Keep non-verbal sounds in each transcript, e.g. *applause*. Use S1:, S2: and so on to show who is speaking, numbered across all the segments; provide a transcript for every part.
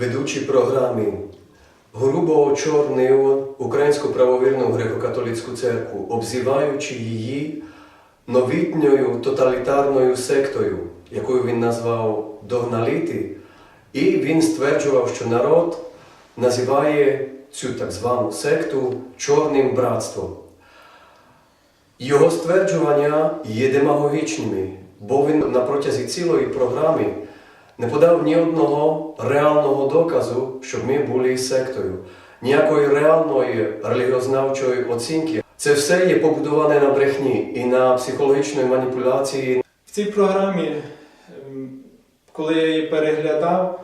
S1: Ведучі програми грубо очорнив Українську правовірну греко-католицьку церкву, обзиваючи її новітньою тоталітарною сектою, якою він назвав догналіти, і він стверджував, що народ називає цю так звану секту чорним братством. Його стверджування є демагогічними, бо він на протязі цілої програми не подав ні одного реального доказу, щоб ми були сектою, ніякої реальної релігіознавчої оцінки. Це все є побудоване на брехні і на психологічної маніпуляції.
S2: В цій програмі, ем, коли я її переглядав,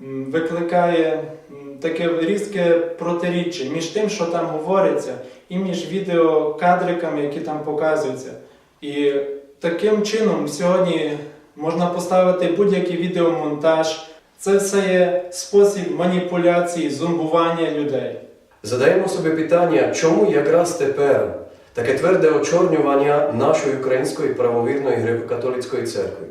S2: викликає таке різке протиріччя між тим, що там говориться, і між відеокадриками, які там показуються. І таким чином сьогодні можна поставити будь-який відеомонтаж. Це все є спосіб маніпуляції, зомбування людей.
S1: Задаємо собі питання, чому якраз тепер таке тверде очорнювання нашої української правовірної греко-католицької церкви.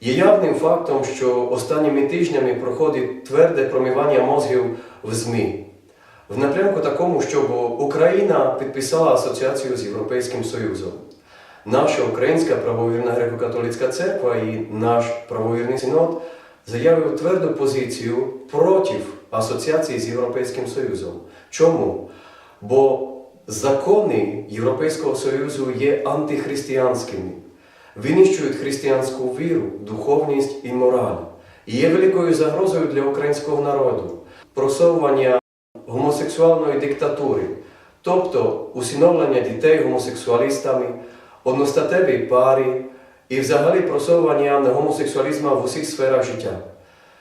S1: Є явним фактом, що останніми тижнями проходить тверде промивання мозгів в ЗМІ. В напрямку такому, щоб Україна підписала асоціацію з Європейським Союзом. Наша Українська правовірна греко-католицька церква і наш правовірний синод заявив тверду позицію проти асоціації з Європейським Союзом. Чому? Бо закони Європейського Союзу є антихристиянськими, винищують християнську віру, духовність і мораль. І є великою загрозою для українського народу просовування гомосексуальної диктатури, тобто усиновлення дітей гомосексуалістами, одностатеві пари і взагалі просовування гомосексуалізму в усіх сферах життя.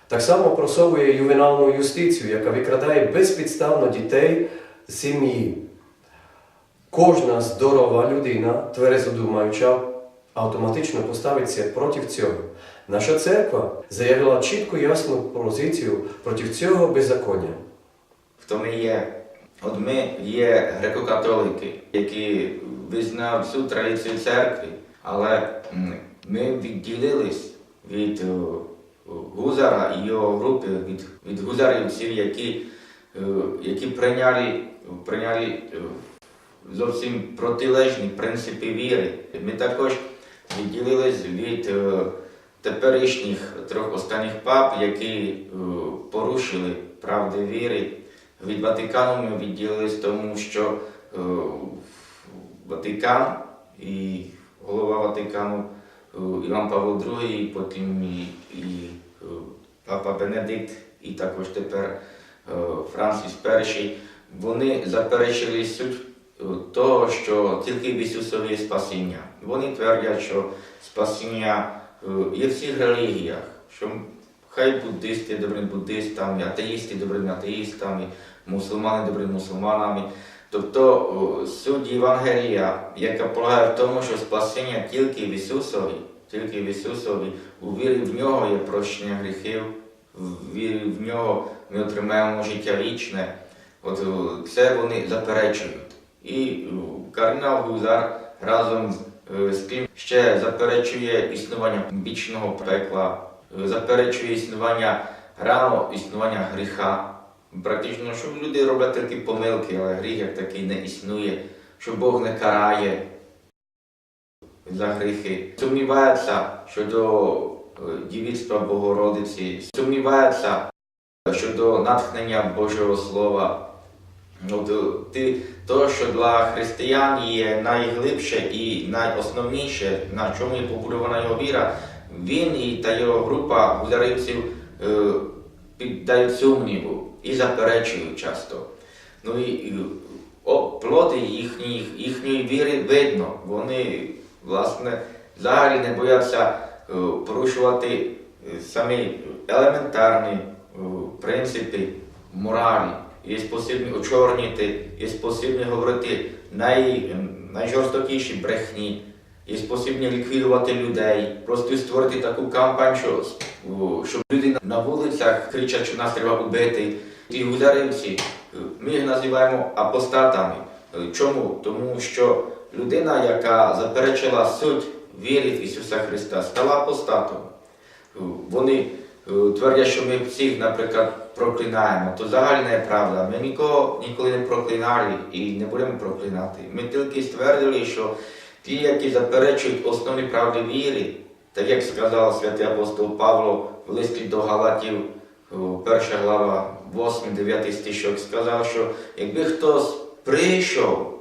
S1: Так само просовує ювенальну юстицію, яка викрадає безпідставно дітей з сім'ї. Кожна здорова людина, тверезо думаюча, автоматично поставиться проти цього. Наша церква заявила чітку ясну позицію проти цього беззаконня.
S3: Хто ми є? От ми є греко-католики, які визнають всю традицію церкви, але ми відділились від е, Гузара і його групи, від, від гузарівців, які, е, які прийняли, прийняли е, зовсім протилежні принципи віри. Ми також відділились від теперішніх трьох останніх пап, які порушили правди віри. Від Ватикану ми відділились тому, що е, Ватикан і голова Ватикану е, Іван Павло II, і потім і, і е, Папа Бенедикт, і також тепер Франcis І, вони заперечили суть того, що тільки в Ісусові є спасіння. Вони твердять, що спасіння є в всіх релігіях, що хай буддисти добрі буддистами, атеїсти добрими атеїстами, мусульмани добрими мусульманами. Тобто суть Євангелія, яка полягає в тому, що спасіння тільки в Ісусові, тільки в Ісусові, у вірі в нього є прощення гріхів, в вірі в нього ми отримаємо життя вічне. От це вони заперечують. І кардинал Гузар разом е, з тим ще заперечує існування вічного пекла, е, заперечує існування рано існування гріха. Практично, що люди роблять такі помилки, але гріх як такий не існує, що Бог не карає за гріхи. Сумнівається щодо е, дівіцтва Богородиці, сумнівається щодо натхнення Божого Слова. Ти, то, що для християн є найглибше і найосновніше, на чому є побудована його віра, він і та його група гузарівців е, піддають сумніву і заперечують часто. Ну і, плоди їхніх, їхньої віри видно. Вони, власне, взагалі не бояться е, порушувати е, самі елементарні е, принципи моралі. Є спосібні очорніти, є спосібні говорити най, найжорстокіші брехні. є спосібні ліквідувати людей, просто створити таку кампанію, щоб люди на вулицях кричать, що нас треба убити. Е, ми їх називаємо апостатами. Чому? Тому що людина, яка заперечила суть віри в Ісуса Христа, стала апостатом. Вони твердять, що ми всіх, наприклад, проклинаємо. То загальна правда. Ми нікого ніколи не проклинали і не будемо проклинати. Ми тільки ствердили, що ті, які заперечують основні правди віри, так як сказав святий апостол Павло в листі до Галатів, перша глава, 8-9 стишок, сказав, що якби хтось прийшов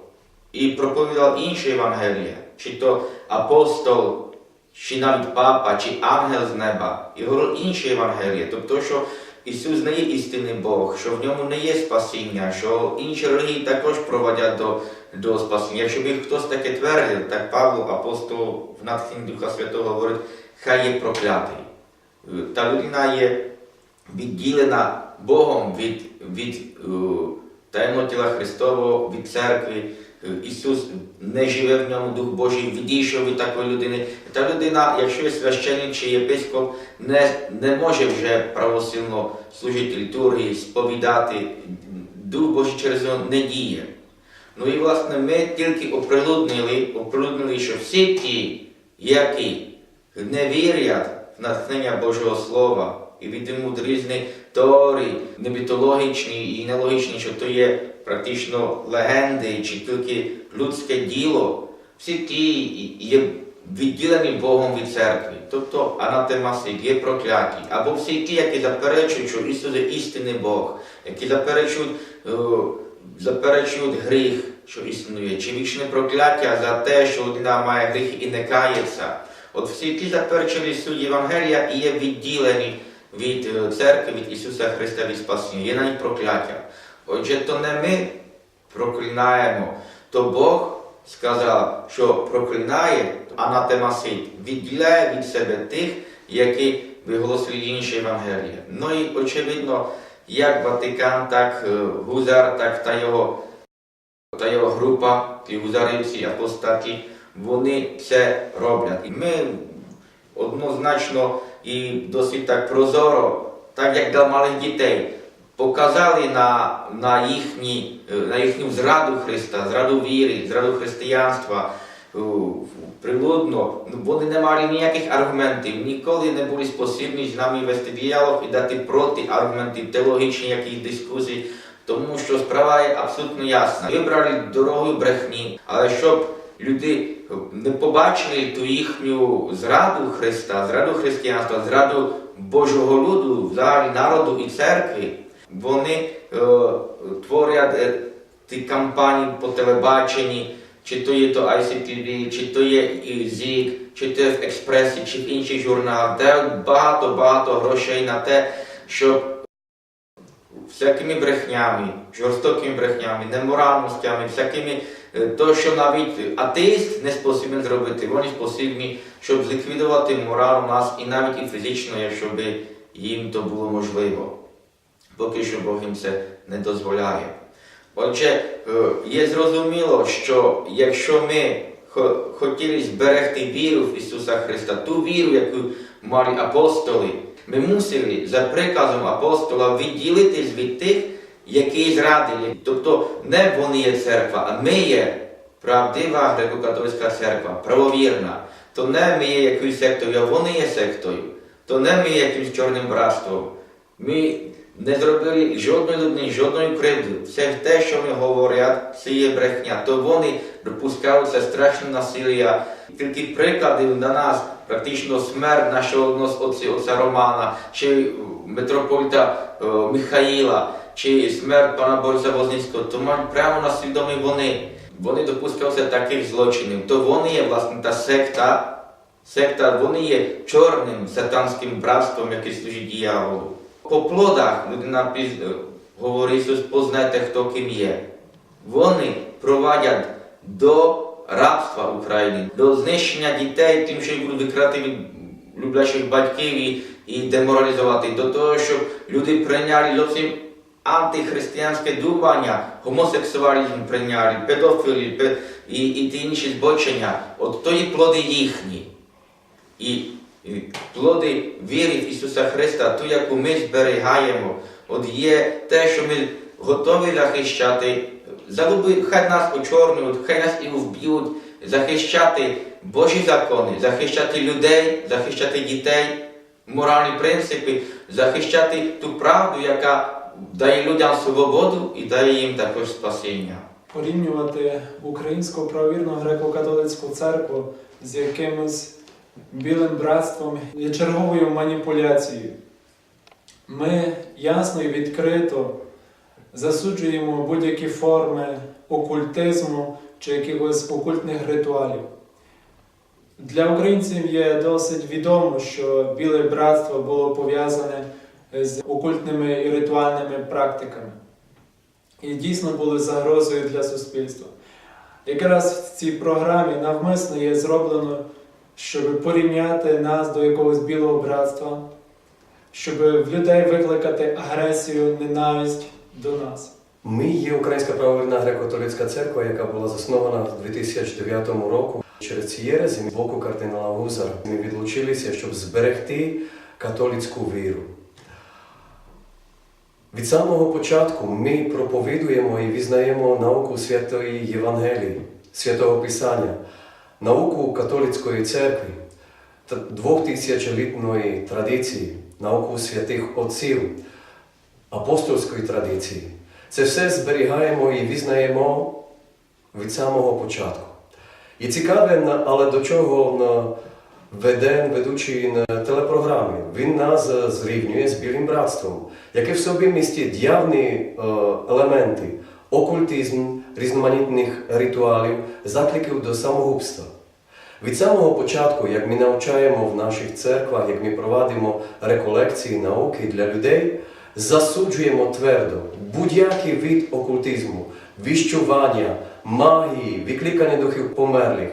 S3: і проповідав інше Євангеліє, чи то апостол, чи навіть папа, чи ангел з неба, і говорив інше Євангеліє, тобто, що Ісус не є істинний Бог, що в ньому не є спасіння, що інші релігії також проводять до, до спасіння. Якщо би хтось таке твердив, так Павло, апостол в натхненні Духа Святого говорить, хай є проклятий. Та людина є відділена Богом від, від е, таємного тіла Христового, від церкви. Е, Ісус не живе в ньому Дух Божий, відійшов від такої людини. Та людина, якщо є священник чи єпископ, не, не може вже правосильно служити літургії, сповідати. Дух Божий через нього не діє. Ну і власне ми тільки оприлюднили, оприлюднили, що всі ті, які не вірять в натхнення Божого Слова і відомуть різні теорії, не мітологічні і нелогічні, що то є практично легенди чи тільки людське діло, всі ті є відділені Богом від церкви, тобто анатемаси, є прокляті, або всі ті, які заперечують, що Ісус є істинний Бог, які заперечують, е, заперечують гріх, що існує, чи вічне прокляття за те, що людина має гріх і не кається. От всі ті заперечили суть Євангелія і є відділені від е, церкви, від Ісуса Христа від спасіння, є навіть прокляття. Отже, то не ми проклинаємо, то Бог сказав, що проклинає анатемасит, відділяє від себе тих, які виголосили інші Євангелія. Ну і очевидно, як Ватикан, так е, Гузар, так та його, та його група, ті гузарівці, апостаті, вони це роблять. І ми однозначно і досить так прозоро, так як для малих дітей, показали на, на, їхні, е, на їхню зраду Христа, зраду віри, зраду християнства. е, Ну, вони не мали ніяких аргументів, ніколи не були спосібні з нами вести діалог і дати проти аргументів, теологічні якісь дискусії, тому що справа є абсолютно ясна. Вибрали дорогою брехні, але щоб люди не побачили ту їхню зраду Христа, зраду християнства, зраду Божого люду, народу і церкви, вони е, творять е, ті кампанії по телебаченні, чи то є то ICTV, чи то є ЗІК, чи то є в Експресі, чи в інших журналах, дають багато-багато грошей на те, щоб всякими брехнями, жорстокими брехнями, неморальностями, всякими, то, що навіть атеїст не спосібен зробити, вони спосібні, щоб зліквідувати морал у нас і навіть і фізично, якщо би їм то було можливо. Поки що Бог їм це не дозволяє. Отже, е, є зрозуміло, що якщо ми хотіли зберегти віру в Ісуса Христа, ту віру, яку мали апостоли, ми мусили за приказом апостола відділитись від тих, які зрадили. Тобто не вони є церква, а ми є правдива греко-католицька церква, правовірна. То не ми є якоюсь сектою, а вони є сектою. То не ми є якимсь чорним братством. Ми не зробили жодної людини, жодної кривди. Все те, що вони говорять, це є брехня. То вони допускаються страшне насилля. Тільки приклади на нас, практично смерть нашого одного отця Романа, чи митрополита е, Михаїла, чи смерть пана Бориса Возницького, то мають прямо на свідомі вони. Вони допускаються таких злочинів. То вони є, власне, та секта, секта, вони є чорним сатанським братством, яке служить дияволу. По плодах людина піз- говорить, Ісус, познайте, хто ким є. Вони провадять до рабства України, до знищення дітей, тим, що їх будуть викрати від люблячих батьків і, і деморалізувати, до того, щоб люди прийняли зовсім антихристиянське думання, гомосексуалізм прийняли, педофілі і, і ті інші збочення, от то є плоди їхні. І, плоди віри в Ісуса Христа, ту, яку ми зберігаємо, от є те, що ми готові захищати, залюби, хай нас очорнюють, хай нас і вб'ють, захищати Божі закони, захищати людей, захищати дітей, моральні принципи, захищати ту правду, яка дає людям свободу і дає їм також спасіння.
S2: порівнювати українську правовірну греко-католицьку церкву з якимось білим братством є черговою маніпуляцією. Ми ясно і відкрито засуджуємо будь-які форми окультизму чи якихось окультних ритуалів. Для українців є досить відомо, що біле братство було пов'язане з окультними і ритуальними практиками і дійсно були загрозою для суспільства. Якраз в цій програмі навмисно є зроблено, щоб порівняти нас до якогось білого братства, щоб в людей викликати агресію, ненависть до нас.
S1: Ми є Українська правовірна греко-католицька церква, яка була заснована в 2009 року. Через ці єрези з боку кардинала Гузара ми відлучилися, щоб зберегти католицьку віру. Від самого початку ми проповідуємо і візнаємо науку Святої Євангелії, Святого Писання, науку католицької церкви, та двохтисячолітньої традиції, науку святих отців, апостольської традиції. Це все зберігаємо і візнаємо від самого початку. І цікаве, але до чого веде ведучий на телепрограми. Він нас е, зрівнює з білим братством, яке в собі містить явні е, елементи окультизм, різноманітних ритуалів, закликів до самогубства. Від самого початку, як ми навчаємо в наших церквах, як ми проводимо реколекції науки для людей, засуджуємо твердо будь-який вид окультизму, віщування, магії, відкликання духів померлих.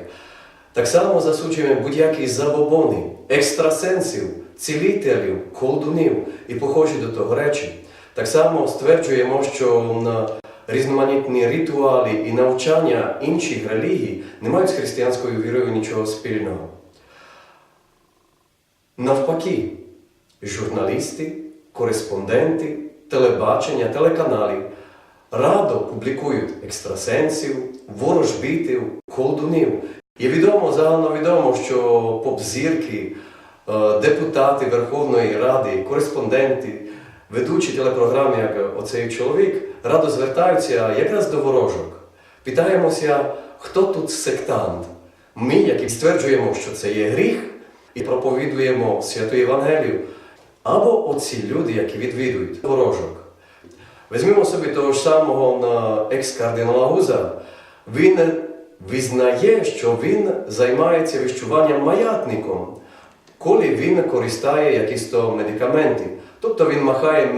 S1: Так само засуджуємо будь-які забобони, екстрасенсів, цілителів, колдунів і похожі до того речі. Так само стверджуємо, що на різноманітні ритуали і навчання інших релігій не мають з християнською вірою нічого спільного. Навпаки, журналісти, кореспонденти, телебачення, телеканали радо публікують екстрасенсів, ворожбитів, колдунів. І відомо, загальновідомо, що поп-зірки, е, депутати Верховної Ради, кореспонденти, ведучі телепрограми, як оцей чоловік, радо звертаються якраз до ворожок. Питаємося, хто тут сектант? Ми, які стверджуємо, що це є гріх, і проповідуємо святу Євангелію, або оці люди, які відвідують ворожок. Візьмемо собі того ж самого на екс-кардинала Гуза. Він визнає, що він займається віщуванням маятником, коли він користає якісь то медикаменти. Тобто він махає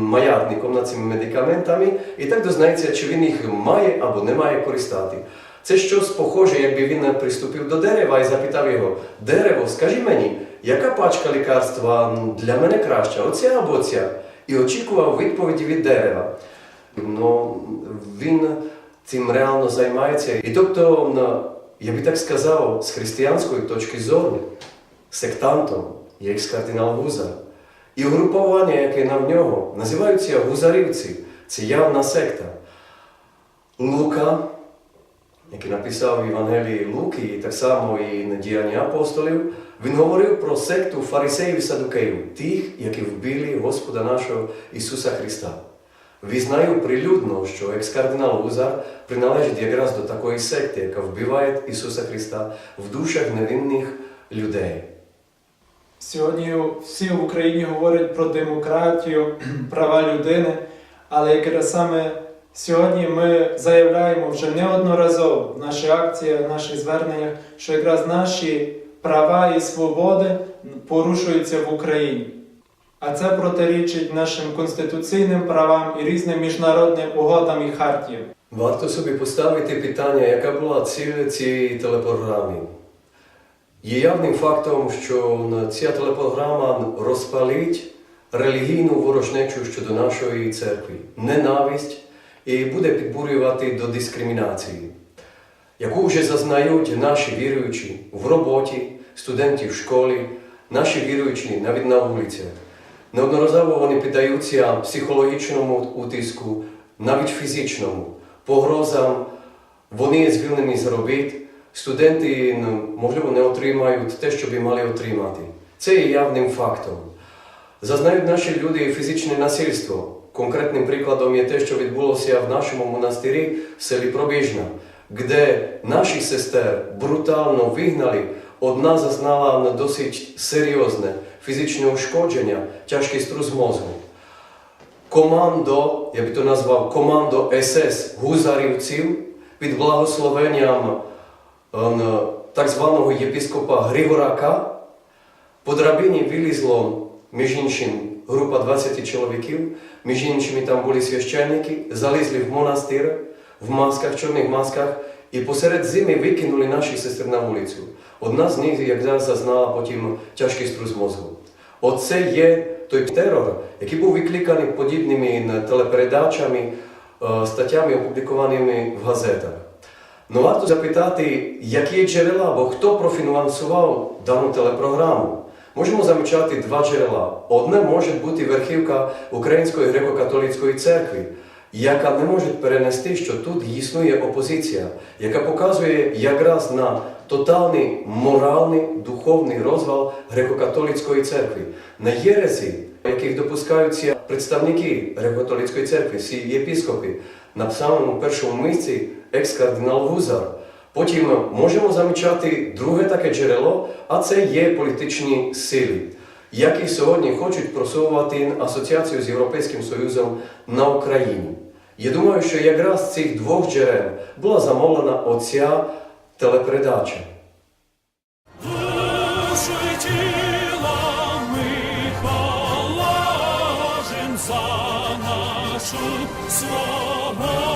S1: маятником над цими медикаментами і так дознається, чи він їх має або не має користати. Це щось похоже, якби він приступив до дерева і запитав його: Дерево, скажи мені, яка пачка лікарства для мене краща, оця або ця? І очікував відповіді від дерева. Ну, він цим реально займається. І тобто, я би так сказав, з християнської точки зору, сектантом є екс-кардинал Гузар. І угрупування, яке на нього, називаються гузарівці. Це явна секта. Лука, який написав в Євангелії Луки, і так само і на діяння апостолів, він говорив про секту фарисеїв і садукеїв, тих, які вбили Господа нашого Ісуса Христа. Визнаю прилюдно, що екс-кардинал Гузар приналежить якраз до такої секти, яка вбиває Ісуса Христа в душах невинних людей.
S2: Сьогодні всі в Україні говорять про демократію, *clears throat* права людини, але якраз саме сьогодні ми заявляємо вже неодноразово в наших акціях, в наших зверненнях, що якраз наші права і свободи порушуються в Україні. А це протирічить нашим конституційним правам і різним міжнародним угодам і хартіям.
S1: Варто собі поставити питання, яка була ціль цієї телепрограми. Є явним фактом, що ця телепрограма розпалить релігійну ворожнечу щодо нашої церкви, ненависть і буде підбурювати до дискримінації, яку вже зазнають наші віруючі в роботі, студенти в школі, наші віруючі навіть на вулицях. Неодноразово вони піддаються психологічному утиску, навіть фізичному, погрозам. Вони звільнені з робіт, студенти ну, можливо не отримають те, що би мали отримати. Це є явним фактом. Зазнають наші люди фізичне насильство. Конкретним прикладом є те, що відбулося в нашому монастирі в селі Пробіжна, де наші сестер брутально вигнали. Одна зазнала досить серйозне фізичне ушкодження, тяжкий струс мозку. Командо, я би то назвав командо СС гузарівців під благословенням так званого єпископа Григорака по драбині вилізло, між іншим, група 20 чоловіків, між іншими там були священники, залізли в монастир в масках, чорних масках, і посеред зими викинули наші сестри на вулицю. Одна з них, як зараз зазнала потім тяжкий струс мозку. Оце є той терор, який був викликаний подібними телепередачами, е, статтями, опублікованими в газетах. Ну варто запитати, які є джерела, бо хто профінансував дану телепрограму. Можемо замічати два джерела. Одне може бути верхівка Української греко-католицької церкви, яка не може перенести, що тут існує опозиція, яка показує якраз на тотальний моральний духовний розвал греко-католицької церкви, на єресі, яких допускаються представники греко-католицької церкви, всі єпіскопи, на самому першому місці екс-кардинал Гузар. Потім можемо замічати друге таке джерело, а це є політичні сили, які сьогодні хочуть просувати асоціацію з Європейським Союзом на Україні. Я думаю, що якраз з цих двох джерел була замовлена оця
S4: положим за нашу свободу.